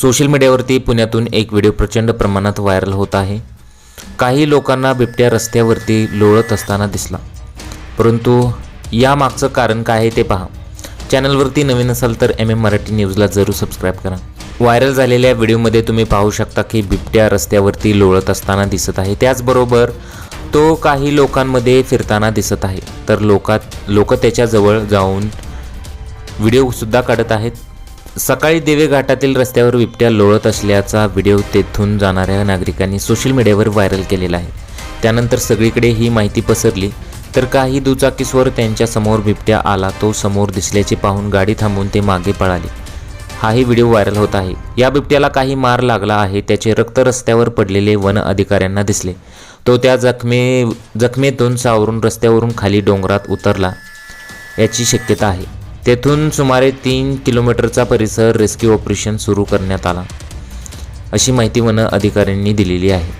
Social मीडियावरती पुण्यातून एक व्हिडिओ प्रचंड प्रमाणात व्हायरल होत आहे. काही लोकांना बिबट्या रस्त्यावरती लोळत असताना दिसला. परंतु यामागचं कारण काय आहे ते पहा. चॅनलवरती नवीन असाल तर एम एम मराठी न्यूजला जरूर सबस्क्राईब करा. व्हायरल झालेल्या व्हिडिओमध्ये तुम्ही पाहू शकता की बिबट्या रस्त्यावरती लोळत असताना दिसत आहे. त्याचबरोबर तो काही लोकांमध्ये फिरताना दिसत आहे. तर लोकात लोक त्याच्याजवळ जाऊन व्हिडिओसुद्धा काढत आहेत. सकाळी देवे घाटातील रस्त्यावर बिबट्या लोळत असल्याचा व्हिडिओ तेथून जाणाऱ्या नागरिकांनी सोशल मीडियावर व्हायरल केलेला आहे. त्यानंतर सगळीकडे ही माहिती पसरली तर काही दुचाकीस्वर त्यांच्यासमोर बिबट्या आला तो समोर दिसल्याचे पाहून गाडी थांबवून ते मागे पळाले. हाही व्हिडिओ व्हायरल होत आहे. या बिबट्याला काही मार लागला आहे त्याचे रक्त रस्त्यावर पडलेले वन अधिकाऱ्यांना दिसले. तो त्या जखमे जखमेतून सावरून रस्त्यावरून खाली डोंगरात उतरला याची शक्यता आहे. तेथून सुमारे तीन किलोमीटरचा परिसर रेस्क्यू ऑपरेशन सुरू करण्यात आला. अशी माहिती वन अधिकाऱ्यांनी दिलेली आहे.